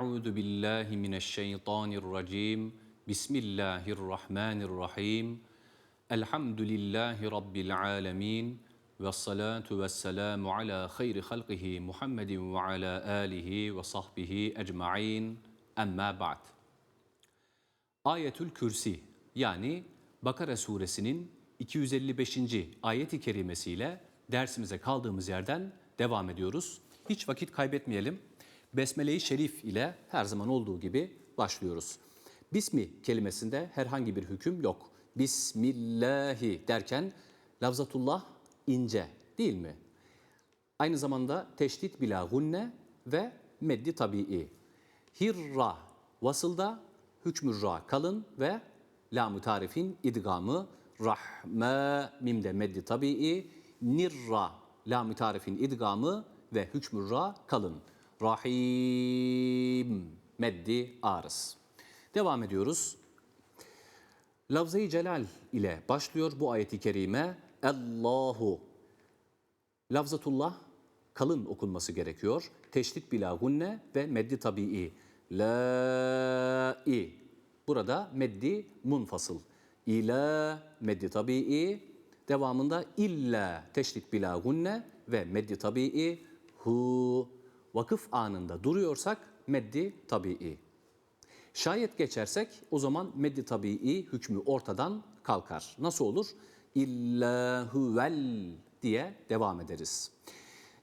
Euzu billahi mineşşeytanirracim. Bismillahirrahmanirrahim. Elhamdülillahi rabbil alamin. Ve salatu ve selamu ala hayri halqihi Muhammedin ve ala alihi ve sahbihi ecmaîn. Emma ba'd. Ayetül Kürsi yani Bakara suresinin 255. ayeti kerimesiyle dersimize kaldığımız yerden devam ediyoruz. Hiç vakit kaybetmeyelim. Besmele-i Şerif ile her zaman olduğu gibi başlıyoruz. Bismi kelimesinde herhangi bir hüküm yok. Bismillahi derken lafzatullah ince değil mi? Aynı zamanda teşdit bila gunne ve meddi tabii. Hirra vasılda hükmü ra kalın ve lam tarifin idgamı rahme mimde meddi tabii nirra lam tarifin idgamı ve hükmü ra kalın. Rahim meddi arız. Devam ediyoruz. Lafzayı celal ile başlıyor bu ayeti kerime. Allahu. Lafzatullah kalın okunması gerekiyor. Teşdit bila gunne ve meddi tabii. La i. Burada meddi munfasıl. İla meddi tabii. Devamında illa teşdit bila gunne ve meddi tabii. Hu vakıf anında duruyorsak meddi tabii. Şayet geçersek o zaman meddi tabii hükmü ortadan kalkar. Nasıl olur? İlla huvel diye devam ederiz.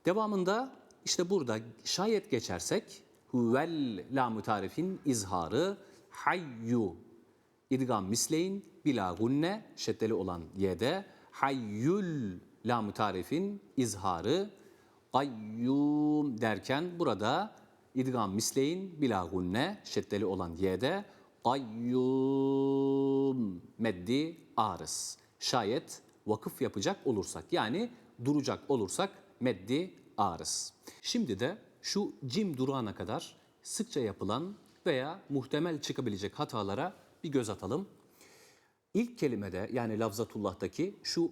Devamında işte burada şayet geçersek huvel la mutarifin izharı hayyu idgam misleyin bila gunne şeddeli olan yede hayyül la mutarifin izharı Kayyum derken burada idgam misleyin bila gunne şeddeli olan y'de kayyum meddi arız. Şayet vakıf yapacak olursak yani duracak olursak meddi arız. Şimdi de şu cim durağına kadar sıkça yapılan veya muhtemel çıkabilecek hatalara bir göz atalım. İlk kelimede yani lafzatullah'taki şu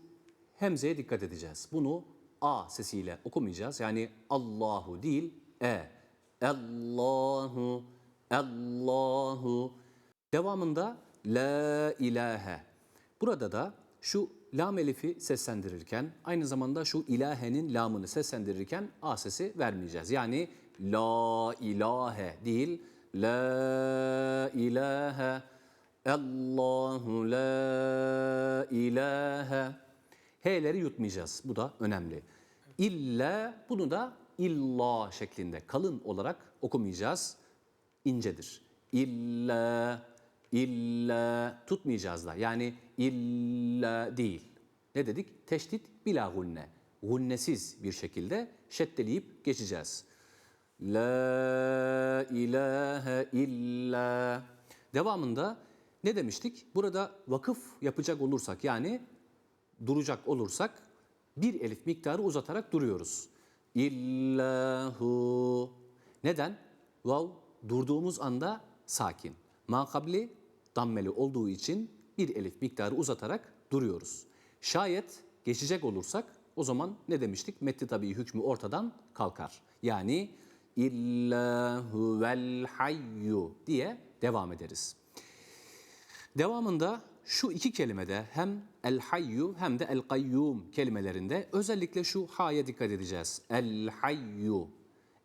hemzeye dikkat edeceğiz. Bunu A sesiyle okumayacağız. Yani Allahu değil E. Allahu, Allahu. Devamında La ilahe. Burada da şu lam elifi seslendirirken aynı zamanda şu ilahenin lamını seslendirirken A sesi vermeyeceğiz. Yani La ilahe değil La ilahe Allahu la ilahe H'leri yutmayacağız. Bu da önemli. İlla bunu da illa şeklinde kalın olarak okumayacağız. İncedir. İlla, illa tutmayacağız da. Yani illa değil. Ne dedik? Teşdit bila gunne. Gunnesiz bir şekilde şeddeleyip geçeceğiz. La ilahe illa. Devamında ne demiştik? Burada vakıf yapacak olursak yani duracak olursak bir elif miktarı uzatarak duruyoruz. İllahu. Neden? Vav durduğumuz anda sakin. Makabli dammeli olduğu için bir elif miktarı uzatarak duruyoruz. Şayet geçecek olursak o zaman ne demiştik? Metni tabii hükmü ortadan kalkar. Yani illahu vel hayyu diye devam ederiz. Devamında şu iki kelimede hem el hayyu hem de el kayyum kelimelerinde özellikle şu ha'ya dikkat edeceğiz. El hayyu,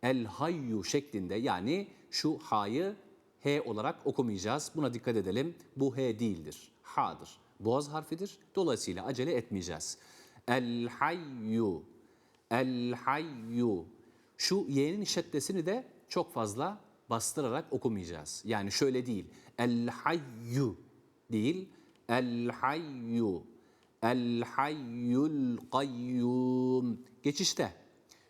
el hayyu şeklinde yani şu ha'yı h olarak okumayacağız. Buna dikkat edelim. Bu h değildir. Ha'dır. Boğaz harfidir. Dolayısıyla acele etmeyeceğiz. El hayyu, el hayyu. Şu y'nin şeddesini de çok fazla bastırarak okumayacağız. Yani şöyle değil. El hayyu değil El hayyu. El hayyul kayyum. Geçişte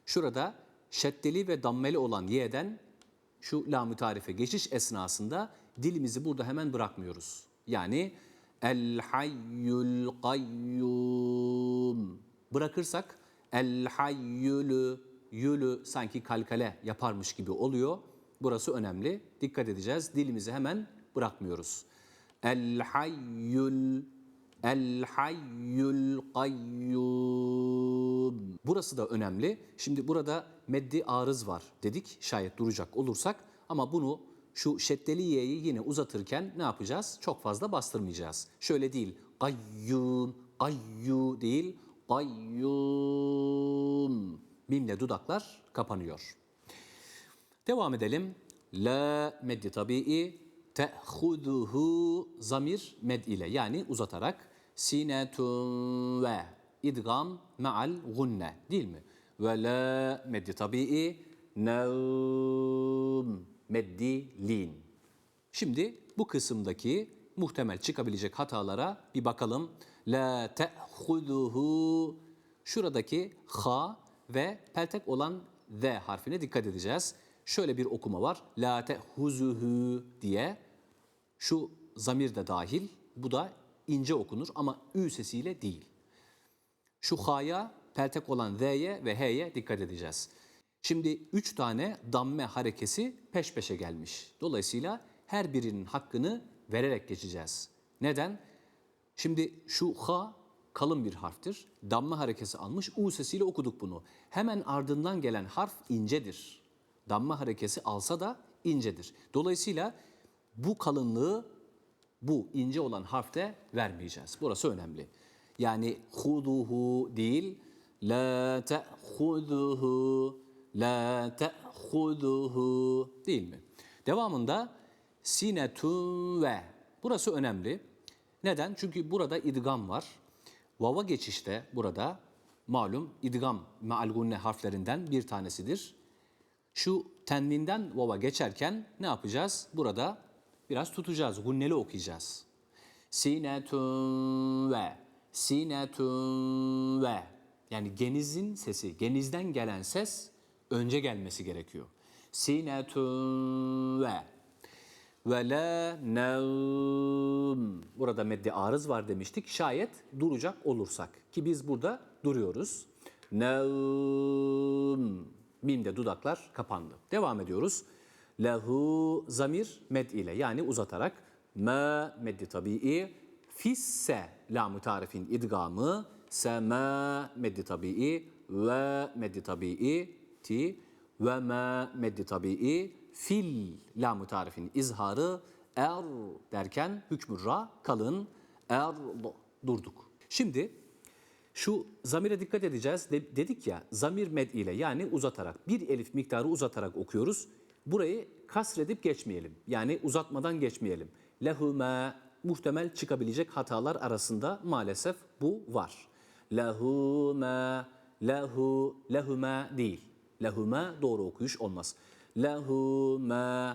şurada şeddeli ve dammeli olan y'den şu lam-ı tarife geçiş esnasında dilimizi burada hemen bırakmıyoruz. Yani el hayyul kayyum bırakırsak el hayyülü yülü sanki kalkale yaparmış gibi oluyor. Burası önemli. Dikkat edeceğiz. Dilimizi hemen bırakmıyoruz. El hayyul El hayyul kayyum. Burası da önemli. Şimdi burada meddi arız var dedik şayet duracak olursak ama bunu şu şeddeli y'yi yine uzatırken ne yapacağız? Çok fazla bastırmayacağız. Şöyle değil. Kayyum, kayyu değil. Kayyum. Mimle dudaklar kapanıyor. Devam edelim. La meddi tabii te'huduhu zamir med ile yani uzatarak sinetun ve idgam ma'al gunne değil mi? Ve la meddi tabii nevm meddi lin. Şimdi bu kısımdaki muhtemel çıkabilecek hatalara bir bakalım. La te'huduhu şuradaki ha ve peltek olan z harfine dikkat edeceğiz. Şöyle bir okuma var. La te'huzuhu diye. Şu zamir de dahil. Bu da ince okunur ama ü sesiyle değil. Şu ha'ya, peltek olan z'ye ve h'ye dikkat edeceğiz. Şimdi üç tane damme harekesi peş peşe gelmiş. Dolayısıyla her birinin hakkını vererek geçeceğiz. Neden? Şimdi şu ha kalın bir harftir. Damme harekesi almış. U sesiyle okuduk bunu. Hemen ardından gelen harf incedir. Damme harekesi alsa da incedir. Dolayısıyla bu kalınlığı bu ince olan harfte vermeyeceğiz. Burası önemli. Yani huduhu değil, la te'huduhu, la te'huduhu değil mi? Devamında sinetun ve. Burası önemli. Neden? Çünkü burada idgam var. Vava geçişte burada malum idgam meal gunne harflerinden bir tanesidir. Şu tenvinden vava geçerken ne yapacağız? Burada biraz tutacağız, gunneli okuyacağız. Sinetun ve, sinetun ve. Yani genizin sesi, genizden gelen ses önce gelmesi gerekiyor. Sinetun ve. Ve la nevm. Burada meddi arız var demiştik. Şayet duracak olursak. Ki biz burada duruyoruz. Nevm. Mimde dudaklar kapandı. Devam ediyoruz. Lehu zamir med ile yani uzatarak. Me meddi tabii fisse lam tarifin idgamı. Sema meddi tabii ve meddi tabii ti. Ve me meddi tabii fil lam tarifin izharı. Er derken hükmü ra kalın. Er durduk. Şimdi şu zamire dikkat edeceğiz. De- dedik ya zamir med ile yani uzatarak bir elif miktarı uzatarak okuyoruz. Burayı kasredip geçmeyelim. Yani uzatmadan geçmeyelim. Lehume muhtemel çıkabilecek hatalar arasında maalesef bu var. Lehume, lehu, lehume değil. Lehume doğru okuyuş olmaz. Lehume.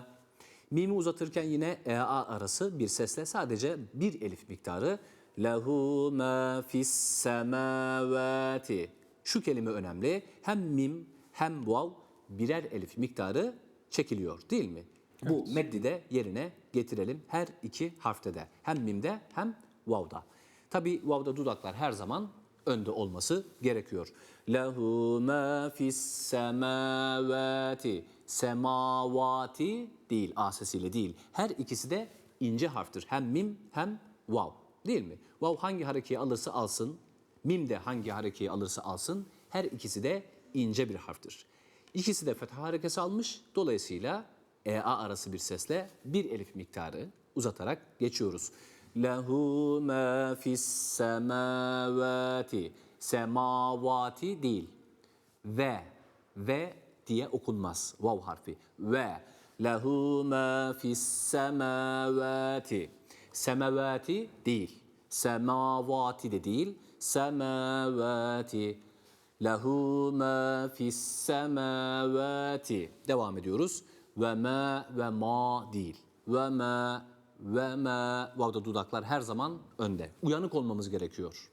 Mimi uzatırken yine ea arası bir sesle sadece bir elif miktarı. Lehu ma fis semavati. Şu kelime önemli. Hem mim hem vav birer elif miktarı çekiliyor değil mi? Bu meddi de yerine getirelim her iki harfte de. Hem mimde hem vav'da. Tabi vav'da dudaklar her zaman önde olması gerekiyor. Lehu ma fis semavati. Semavati değil, a sesiyle değil. Her ikisi de ince harftir. Hem mim hem vav. Değil mi? Vav hangi harekeyi alırsa alsın, mim de hangi harekeyi alırsa alsın, her ikisi de ince bir harftir. İkisi de fetha harekesi almış. Dolayısıyla EA arası bir sesle bir elif miktarı uzatarak geçiyoruz. Lehu ma fis semavati. Semavati değil. Ve ve diye okunmaz vav harfi. Ve lehu ma fis semavati. Semavati değil. Semavati de değil. Semavati. Lehu ma fis semavati. Devam ediyoruz. Ve ma ve ma değil. Ve ma ve ma. Vav'da dudaklar her zaman önde. Uyanık olmamız gerekiyor.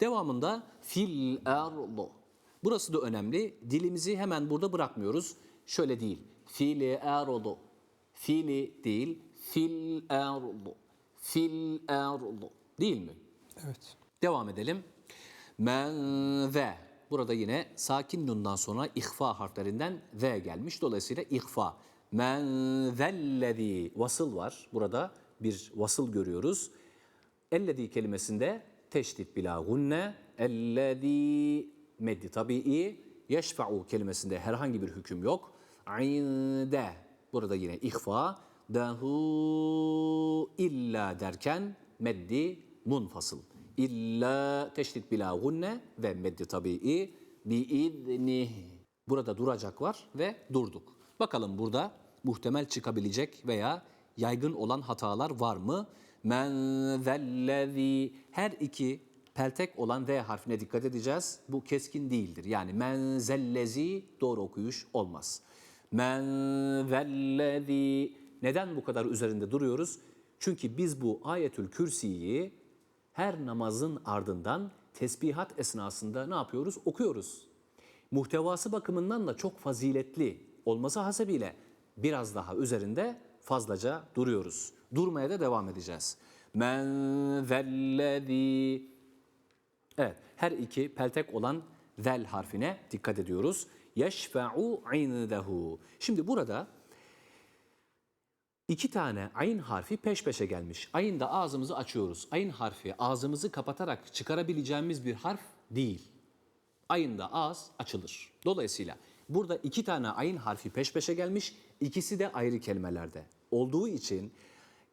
Devamında fil erdo. Burası da önemli. Dilimizi hemen burada bırakmıyoruz. Şöyle değil. Fil erdo. Fili değil. Fil erdo. Fil erdo. Değil mi? Evet. Devam edelim. Men ve. Burada yine sakin nundan sonra ihfa harflerinden ve gelmiş. Dolayısıyla ihfa. Men zellezi vasıl var. Burada bir vasıl görüyoruz. Ellezi kelimesinde teşdit bila gunne. Ellezi meddi tabii. Yeşfa'u kelimesinde herhangi bir hüküm yok. İnde. Burada yine ihfa. Dahu illa derken meddi munfasıl. İlla teşdit bila gunne ve meddi tabii biiznih. Burada duracak var ve durduk. Bakalım burada muhtemel çıkabilecek veya yaygın olan hatalar var mı? Men zellezi her iki peltek olan V harfine dikkat edeceğiz. Bu keskin değildir. Yani men zellezi doğru okuyuş olmaz. Men zellezi neden bu kadar üzerinde duruyoruz? Çünkü biz bu ayetül kürsiyi her namazın ardından tesbihat esnasında ne yapıyoruz? Okuyoruz. Muhtevası bakımından da çok faziletli olması hasebiyle biraz daha üzerinde fazlaca duruyoruz. Durmaya da devam edeceğiz. Men zellezî Evet, her iki peltek olan zel harfine dikkat ediyoruz. Yeşfe'u indehu. Şimdi burada iki tane ayn harfi peş peşe gelmiş. Ayında ağzımızı açıyoruz. Ayn harfi ağzımızı kapatarak çıkarabileceğimiz bir harf değil. Ayında ağız açılır. Dolayısıyla burada iki tane ayın harfi peş peşe gelmiş. İkisi de ayrı kelimelerde. Olduğu için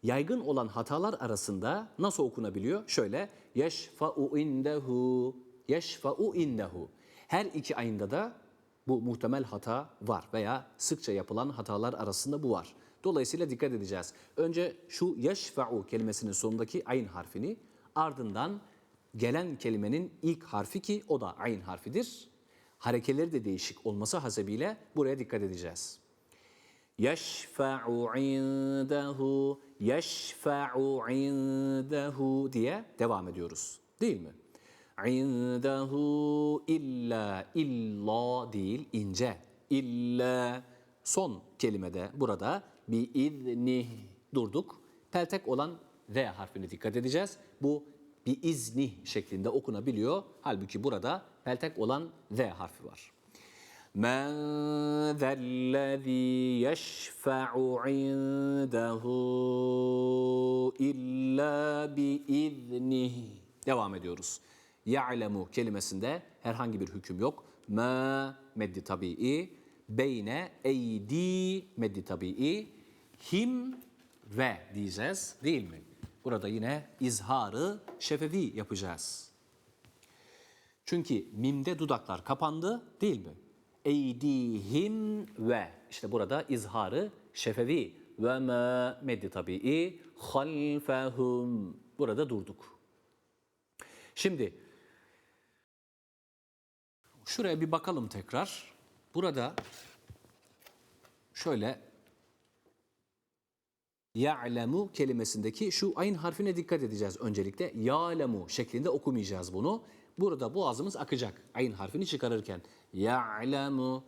yaygın olan hatalar arasında nasıl okunabiliyor? Şöyle yeşfa'u indehu yeşfa'u indehu. Her iki ayında da bu muhtemel hata var veya sıkça yapılan hatalar arasında bu var. Dolayısıyla dikkat edeceğiz. Önce şu yeşfa'u kelimesinin sonundaki ayn harfini ardından gelen kelimenin ilk harfi ki o da ayn harfidir. Harekeleri de değişik olması hasebiyle buraya dikkat edeceğiz. Yeşfa'u indehu, yeşfa'u indehu diye devam ediyoruz. Değil mi? İndehu illa, illa değil, ince. İlla son kelimede burada biiznih durduk. Peltek olan V harfine dikkat edeceğiz. Bu biiznih şeklinde okunabiliyor. Halbuki burada peltek olan V harfi var. Men zellezî yeşfe'u indehu illa biiznih. Devam ediyoruz. Ya'lemu kelimesinde herhangi bir hüküm yok. Ma meddi tabii, beyne eydi meddi tabii, him ve diyeceğiz değil mi? Burada yine izharı şefevi yapacağız. Çünkü mimde dudaklar kapandı değil mi? Eydihim ve işte burada izharı şefevi ve me meddi tabii halfehum burada durduk. Şimdi şuraya bir bakalım tekrar. Burada şöyle ya'lemu kelimesindeki şu ayn harfine dikkat edeceğiz öncelikle. Ya'lemu şeklinde okumayacağız bunu. Burada boğazımız akacak ayn harfini çıkarırken. Ya'lemu,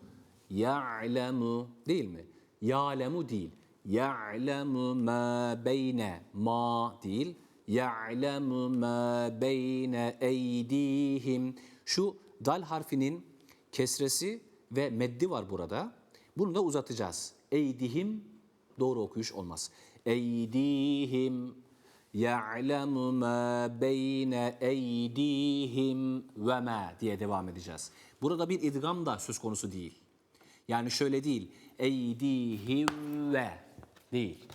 ya'lemu değil mi? Ya'lemu değil. Ya'lemu ma beyne ma değil. Ya'lemu ma beyne eydihim. Şu dal harfinin kesresi ve meddi var burada. Bunu da uzatacağız. Eydihim doğru okuyuş olmaz. Eydihim ya'lemu ma beyne eydihim ve ma diye devam edeceğiz. Burada bir idgam da söz konusu değil. Yani şöyle değil. Eydihim ve değil.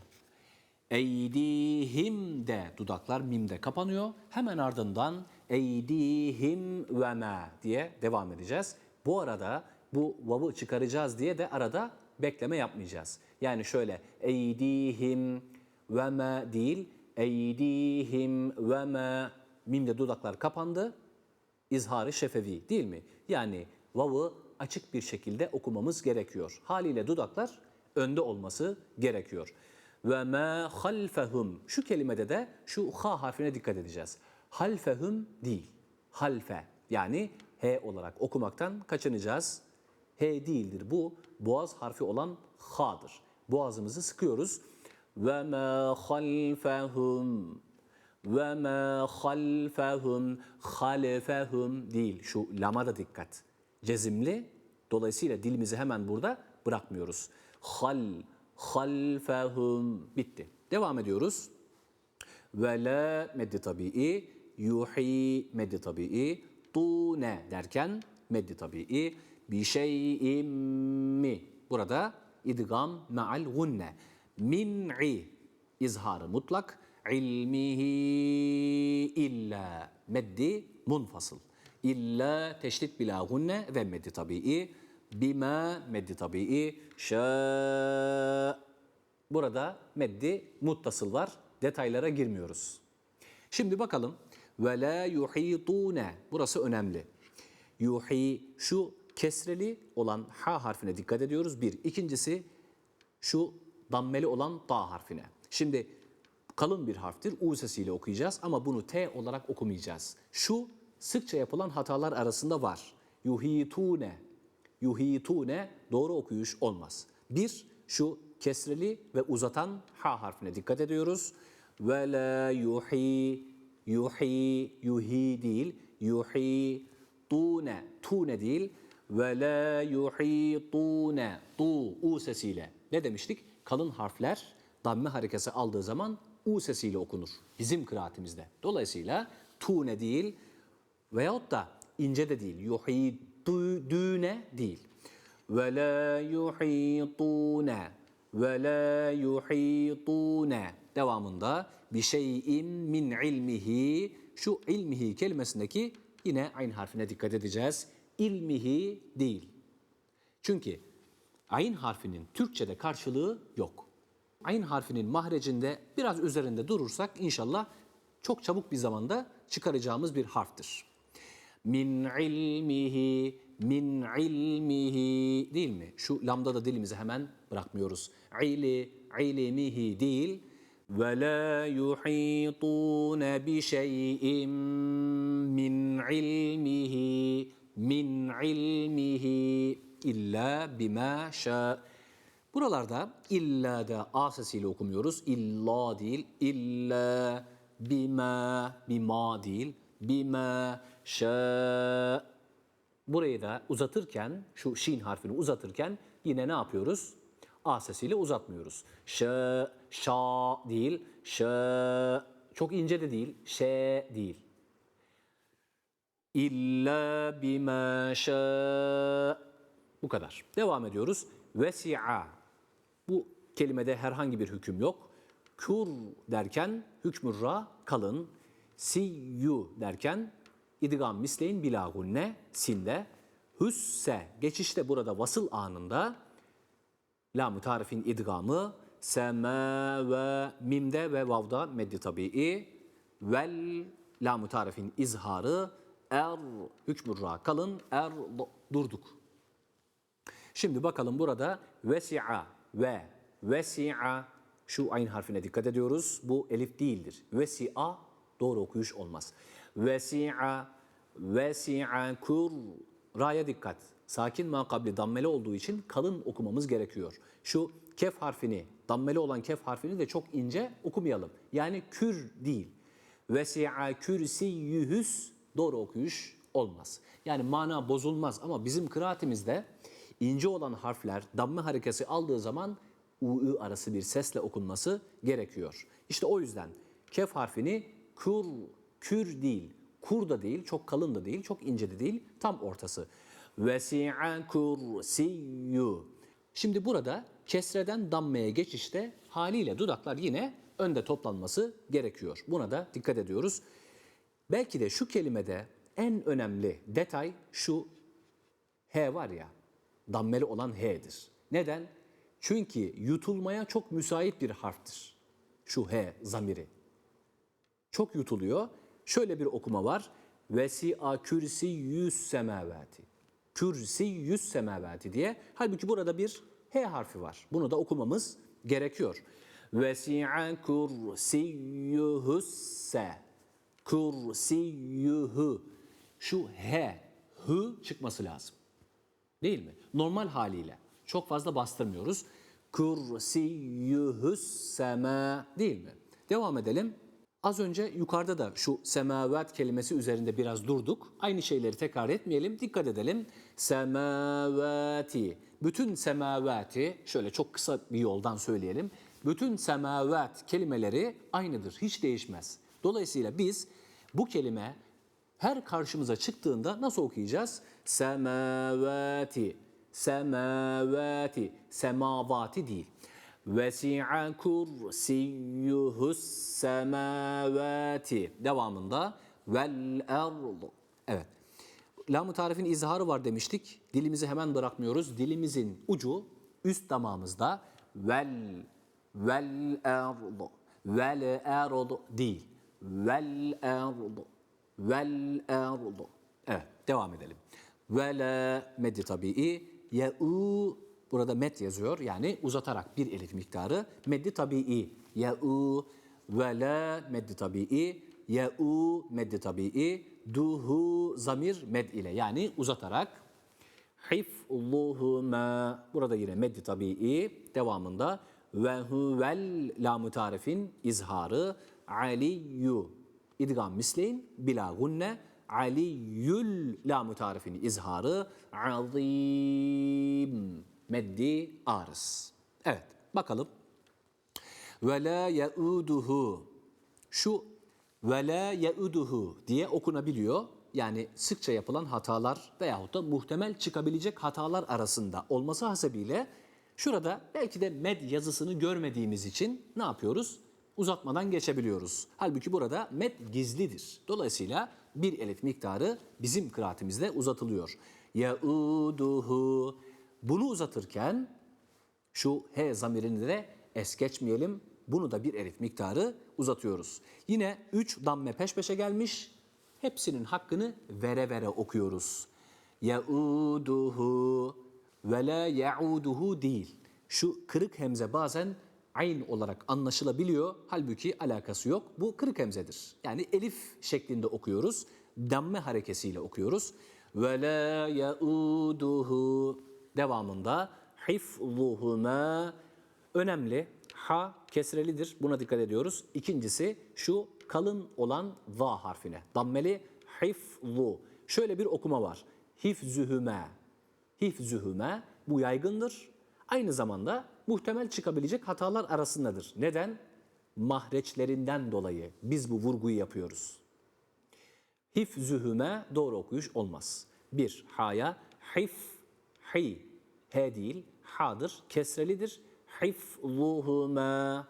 Eydihim de dudaklar mimde kapanıyor. Hemen ardından eydihim ve ma diye devam edeceğiz. Bu arada bu vav'ı çıkaracağız diye de arada bekleme yapmayacağız. Yani şöyle eydihim ve ma değil eydihim ve ma mimde dudaklar kapandı. İzharı şefevi değil mi? Yani vav'ı açık bir şekilde okumamız gerekiyor. Haliyle dudaklar önde olması gerekiyor. Ve ma halfehum şu kelimede de şu ha harfine dikkat edeceğiz. Halfehum değil. halfe yani H olarak okumaktan kaçınacağız. H değildir bu. Boğaz harfi olan H'dır. Boğazımızı sıkıyoruz. Ve ma halfehum ve ma halfehum halfehum değil. Şu lama da dikkat. Cezimli. Dolayısıyla dilimizi hemen burada bırakmıyoruz. Hal, halfehum bitti. Devam ediyoruz. Ve la meddi tabii, yuhi meddi tabii, tune derken meddi tabii, bir şeyim mi. Burada idgam me'al gunne. Min'i izharı mutlak, ilmihi illa meddi munfasıl. İlla teşdit bila gunne ve meddi tabii, bima meddi tabii, şa Burada meddi muttasıl var. Detaylara girmiyoruz. Şimdi bakalım. Ve la yuhitune. Burası önemli. Yuhi şu kesreli olan ha harfine dikkat ediyoruz. Bir. İkincisi şu dammeli olan ta harfine. Şimdi kalın bir harftir. U sesiyle okuyacağız ama bunu T olarak okumayacağız. Şu sıkça yapılan hatalar arasında var. Yuhitune. Yuhitune doğru okuyuş olmaz. Bir, şu kesreli ve uzatan ha harfine dikkat ediyoruz. Ve la yuhi, yuhi, yuhi değil, yuhi, tune, tune değil. Ve la yuhi tune, tu, u sesiyle. Ne demiştik? Kalın harfler damme harekesi aldığı zaman u sesiyle okunur. Bizim kıraatimizde. Dolayısıyla tune değil veyahut da ince de değil. Yuhi, düne değil. Ve la yuhitune ve la yuhitune devamında bir şeyin min ilmihi şu ilmihi kelimesindeki yine aynı harfine dikkat edeceğiz. İlmihi değil. Çünkü ayn harfinin Türkçe'de karşılığı yok. Ayn harfinin mahrecinde biraz üzerinde durursak inşallah çok çabuk bir zamanda çıkaracağımız bir harftir. Min ilmihi, min ilmihi değil mi? Şu lambda da dilimizi hemen bırakmıyoruz. İli, ilmihi değil. Ve la yuhitune bi şeyin min ilmihi, min ilmihi illa bima şa. Buralarda illa da a sesiyle okumuyoruz. İlla değil, illa bima, bima değil, bima şa. Burayı da uzatırken, şu şin harfini uzatırken yine ne yapıyoruz? A sesiyle uzatmıyoruz. Şa, şa değil, şa. Çok ince de değil, şe değil. İlla bima şa. Bu kadar. Devam ediyoruz. Vesi'a. Bu kelimede herhangi bir hüküm yok. Kur derken hükmü ra kalın. Siyyu derken idgam misleyin bila gunne sinde. Hüsse geçişte burada vasıl anında lam tarifin idgamı sema ve mimde ve vavda meddi tabii vel lam tarifin izharı er hükmü ra kalın er durduk. Şimdi bakalım burada vesi'a ve vesi'a şu ayn harfine dikkat ediyoruz. Bu elif değildir. Vesi'a doğru okuyuş olmaz. Vesi'a vesi'a kur ra'ya dikkat. Sakin ma kabli dammeli olduğu için kalın okumamız gerekiyor. Şu kef harfini, dammeli olan kef harfini de çok ince okumayalım. Yani kür değil. Vesi'a kürsiyühüs doğru okuyuş olmaz. Yani mana bozulmaz ama bizim kıraatimizde ince olan harfler damme harekesi aldığı zaman u arası bir sesle okunması gerekiyor. İşte o yüzden kef harfini kur, kür değil, kur da değil, çok kalın da değil, çok ince de değil, tam ortası. Vesi'a kursiyyu. Şimdi burada kesreden dammeye geçişte haliyle dudaklar yine önde toplanması gerekiyor. Buna da dikkat ediyoruz. Belki de şu kelimede en önemli detay şu H var ya, dammeli olan H'dir. Neden? Çünkü yutulmaya çok müsait bir harftir. Şu H zamiri. Çok yutuluyor. Şöyle bir okuma var. Vesi'a kürsi yüz semavati. Kürsi yüz semavati diye. Halbuki burada bir H harfi var. Bunu da okumamız gerekiyor. Vesi'a kursiyyuhusse. Kursiyyuhu. şu H, H çıkması lazım. Değil mi? Normal haliyle. Çok fazla bastırmıyoruz. Kursiyyuhus sema değil mi? Devam edelim. Az önce yukarıda da şu semavat kelimesi üzerinde biraz durduk. Aynı şeyleri tekrar etmeyelim. Dikkat edelim. Semavati. Bütün semavati şöyle çok kısa bir yoldan söyleyelim. Bütün semavat kelimeleri aynıdır. Hiç değişmez. Dolayısıyla biz bu kelime her karşımıza çıktığında nasıl okuyacağız? Semavati, semavati, semavati değil. Vesi'a kursiyyuhus semavati. Devamında vel ardu. Evet. Lam-ı tarifin izharı var demiştik. Dilimizi hemen bırakmıyoruz. Dilimizin ucu üst damağımızda vel vel ardu vel ardu değil. Vel ardu vel ardu. Evet devam edelim. Ve la meddi tabii. Ye'u burada met yazıyor. Yani uzatarak bir elif miktarı. Meddi tabii. Ye'u ve la meddi tabii. Ye'u meddi tabii. Duhu zamir med ile yani uzatarak. Hifluhuma burada yine meddi tabii devamında ve huvel lam tarifin izharı aliyyu idgam misleyin bila gunne aliyyül lam tarifin izharı azim meddi arız. Evet bakalım. Ve la yauduhu şu ve la yauduhu diye okunabiliyor. Yani sıkça yapılan hatalar veyahut da muhtemel çıkabilecek hatalar arasında olması hasebiyle şurada belki de med yazısını görmediğimiz için ne yapıyoruz? Uzatmadan geçebiliyoruz. Halbuki burada med gizlidir. Dolayısıyla bir elif miktarı bizim kıraatimizde uzatılıyor. Yauduhu bunu uzatırken şu he zamirini de es geçmeyelim. Bunu da bir elif miktarı uzatıyoruz. Yine 3 damme peş peşe gelmiş. Hepsinin hakkını vere vere okuyoruz. Yauduhu ve la yauduhu değil. Şu kırık hemze bazen ayn olarak anlaşılabiliyor. Halbuki alakası yok. Bu kırık hemzedir. Yani elif şeklinde okuyoruz. Damme harekesiyle okuyoruz. Ve la yauduhu devamında hifzuhuma önemli. Ha kesrelidir. Buna dikkat ediyoruz. İkincisi şu kalın olan va harfine. Dammeli hifzu. Şöyle bir okuma var. Hifzühüme. Hifzühüme. Bu yaygındır. Aynı zamanda muhtemel çıkabilecek hatalar arasındadır. Neden? Mahreçlerinden dolayı biz bu vurguyu yapıyoruz. Hifzühüme doğru okuyuş olmaz. Bir, ha'ya hif, hi, he değil, ha'dır, kesrelidir. Hifzuhüme,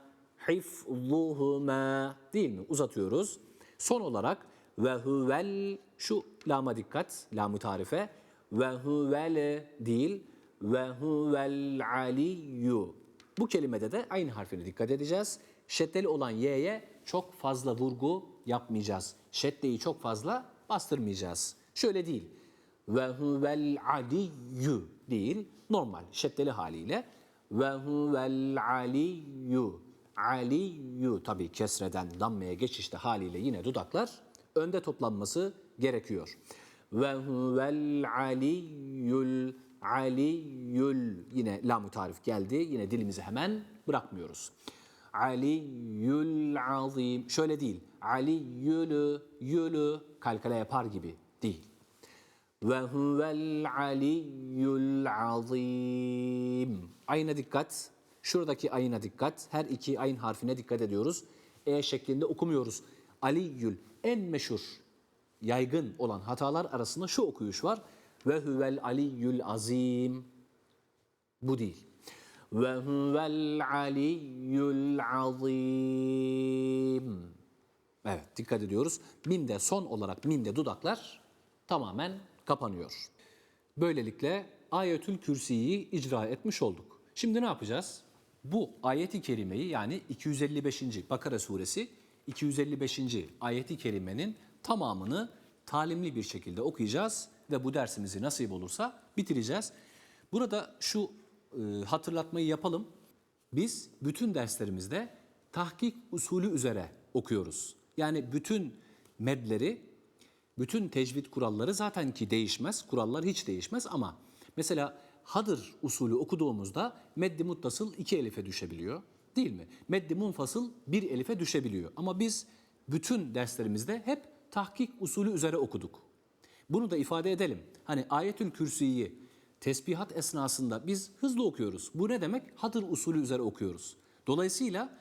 hifzuhüme değil mi? Uzatıyoruz. Son olarak ve huvel, şu lama dikkat, lamı tarife. Ve huvel değil, ve huvel aliyyu. Bu kelimede de aynı harfine dikkat edeceğiz. Şeddeli olan y'ye çok fazla vurgu yapmayacağız. Şeddeyi çok fazla bastırmayacağız. Şöyle değil. Ve huvel aliyyu değil. Normal şeddeli haliyle. Ve huvel aliyyu. Aliyyu tabi kesreden dammeye geçişte haliyle yine dudaklar önde toplanması gerekiyor. Ve huvel aliyyul aliyyul yine lam tarif geldi. Yine dilimizi hemen bırakmıyoruz. Aliyyul azim. Şöyle değil. Aliyyülü, yülü kalkala yapar gibi değil. Ve huvel aliyyul azim. Ayna dikkat. Şuradaki ayına dikkat. Her iki ayın harfine dikkat ediyoruz. E şeklinde okumuyoruz. Aliyyül en meşhur, yaygın olan hatalar arasında şu okuyuş var. Ve huvel aliyyül azim. Bu değil. Ve huvel aliyyül azim. Evet dikkat ediyoruz. Minde son olarak minde dudaklar tamamen kapanıyor. Böylelikle ayetül kürsiyi icra etmiş olduk. Şimdi ne yapacağız? Bu ayeti kerimeyi yani 255. Bakara suresi 255. ayeti kerimenin tamamını talimli bir şekilde okuyacağız ve bu dersimizi nasip olursa bitireceğiz. Burada şu e, hatırlatmayı yapalım. Biz bütün derslerimizde tahkik usulü üzere okuyoruz. Yani bütün medleri Bütün tecvid kuralları zaten ki değişmez. Kurallar hiç değişmez ama mesela hadır usulü okuduğumuzda meddi muttasıl iki elife düşebiliyor. Değil mi? Meddi munfasıl bir elife düşebiliyor. Ama biz bütün derslerimizde hep tahkik usulü üzere okuduk. Bunu da ifade edelim. Hani ayetül kürsüyü tesbihat esnasında biz hızlı okuyoruz. Bu ne demek? Hadır usulü üzere okuyoruz. Dolayısıyla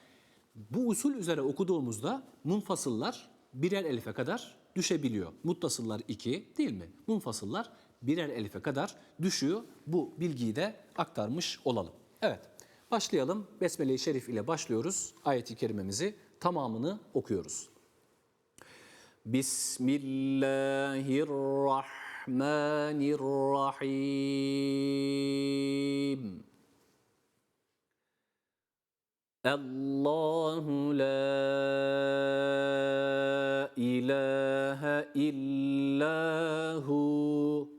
bu usul üzere okuduğumuzda munfasıllar birer elife kadar düşebiliyor. Muttasıllar iki değil mi? Munfasıllar birer elife kadar düşüyor. Bu bilgiyi de aktarmış olalım. Evet başlayalım. Besmele-i Şerif ile başlıyoruz. Ayet-i kerimemizi tamamını okuyoruz. بسم الله الرحمن الرحيم. الله لا إله إلا هو.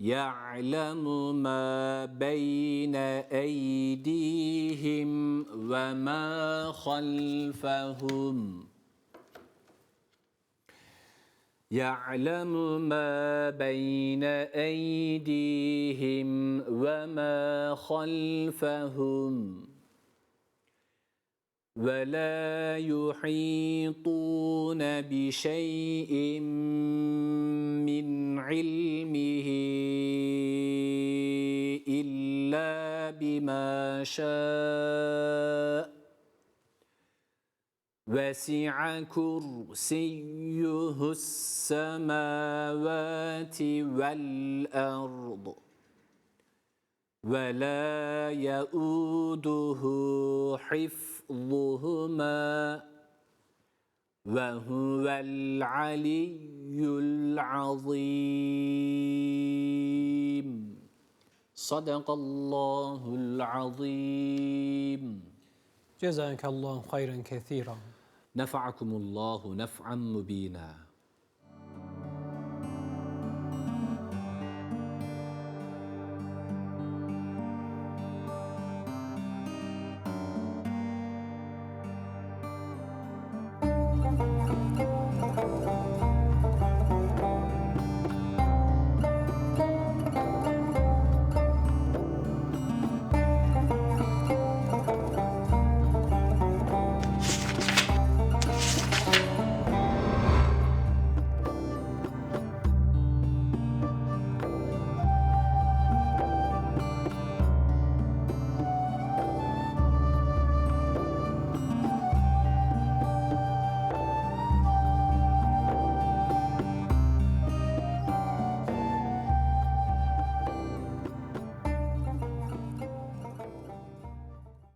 يعلم ما بين أيديهم وما خلفهم. يعلم ما بين أيديهم وما خلفهم. ولا يحيطون بشيء من علمه إلا بما شاء وسع كرسيه السماوات والأرض ولا يؤوده حفظهما وهو العلي العظيم. صدق الله العظيم. جزاك الله خيرا كثيرا. نفعكم الله نفعا مبينا.